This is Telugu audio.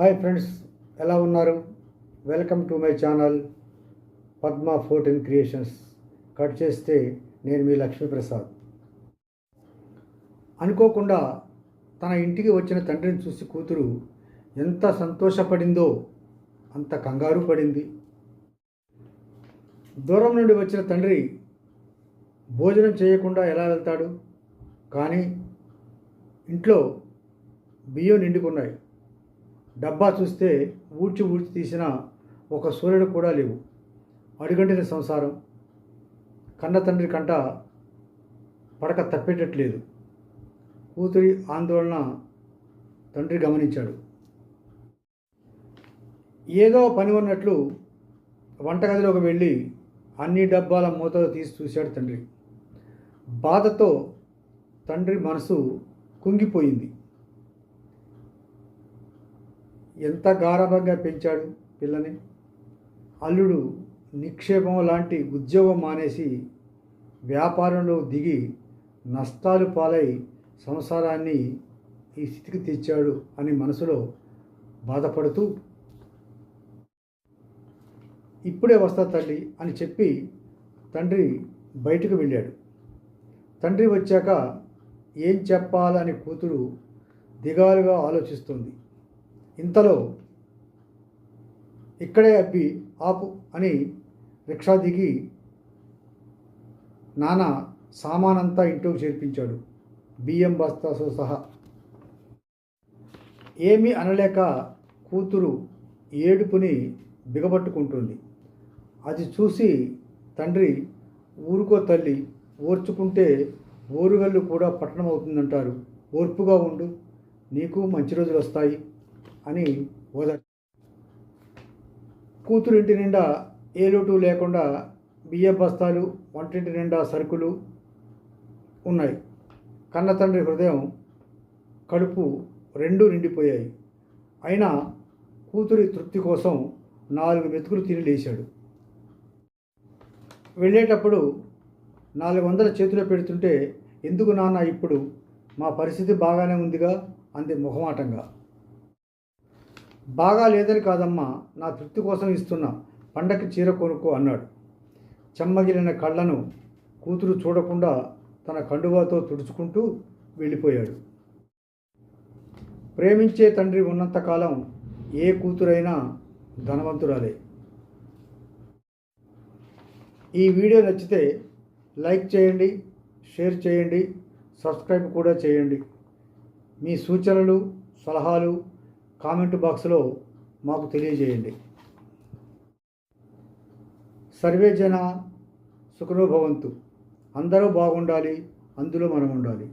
హాయ్ ఫ్రెండ్స్ ఎలా ఉన్నారు? Welcome to my channel Padma fourteen creations. Cut చేస్తే నేను మీ లక్ష్మీప్రసాద్. అనుకోకుండా తన ఇంటికి వచ్చిన తండ్రిని చూసి కూతురు ఎంత సంతోషపడిందో అంత కంగారు పడింది. దూరం నుండి వచ్చిన తండ్రి భోజనం చేయకుండా ఎలా వెళ్తాడు? కానీ ఇంట్లో బియ్యం నిండుకున్నాయి. డబ్బా చూస్తే ఊడ్చి ఊడ్చి తీసిన ఒక సూర్యుడు కూడా లేవు. అడుగంటిన సంసారం కన్న తండ్రి కంట పడక తప్పేటట్లేదు. కూతురి ఆందోళన తండ్రి గమనించాడు. ఏదో పని ఉన్నట్లు వంటగదిలోకి వెళ్ళి అన్ని డబ్బాల మూతలు తీసి చూశాడు తండ్రి. బాధతో తండ్రి మనసు కుంగిపోయింది. ఎంత గారభంగా పెంచాడు పిల్లని? అల్లుడు నిక్షేపం లాంటి ఉద్యోగం మానేసి వ్యాపారంలో దిగి నష్టాలు పాలై సంసారాన్ని ఈ స్థితికి తెచ్చాడు అని మనసులో బాధపడుతూ ఇప్పుడే వస్తా తల్లి అని చెప్పి తండ్రి బయటకు వెళ్ళాడు. తండ్రి వచ్చాక ఏం చెప్పాలని కూతురు దిగాలుగా ఆలోచిస్తుంది. ఇంతలో ఇక్కడే అబ్బి ఆపు అని రిక్షా దిగి నాన్న సామానంతా ఇంట్లోకి చేర్పించాడు. బియ్యం బస్తాతో సహా. ఏమీ అనలేక కూతురు ఏడుపుని బిగబట్టుకుంటుంది అది చూసి తండ్రి ఊరుకో తల్లి ఓర్చుకుంటే ఓరుగల్లు కూడా పట్టణం అవుతుందంటారు ఓర్పుగా ఉండు. నీకు మంచి రోజులు వస్తాయి అని ఓదార్ కూతురింటి నిండా ఏ లోటు లేకుండా బియ్యం బస్తాలు వంటింటి నిండా సరుకులు ఉన్నాయి. కన్న తండ్రి హృదయం కడుపు రెండు నిండిపోయాయి. అయినా కూతురి తృప్తి కోసం నాలుగు మెతుకులు తిని లేచాడు. వెళ్ళేటప్పుడు నాలుగు వందల చేతిలో పెడుతుంటే ఎందుకు నాన్న ఇప్పుడు? మా పరిస్థితి బాగానే ఉందిగా అంది మొహమాటంగా. బాగా లేదని కాదమ్మా నా తృప్తి కోసం ఇస్తున్నా పండక్కి చీర కొనుక్కో అన్నాడు. చెమ్మగిలిన కళ్ళను కూతురు చూడకుండా తన కండువాతో తుడుచుకుంటూ వెళ్ళిపోయాడు. ప్రేమించే తండ్రి ఉన్నంతకాలం ఏ కూతురైనా ధనవంతురాలే. ఈ వీడియో నచ్చితే లైక్ చేయండి షేర్ చేయండి సబ్స్క్రైబ్ కూడా చేయండి. మీ సూచనలు సలహాలు కామెంట్ బాక్స్లో మాకు తెలియజేయండి. సర్వే జన సుఖనోభవంతు అందరూ బాగుండాలి అందులో మనం ఉండాలి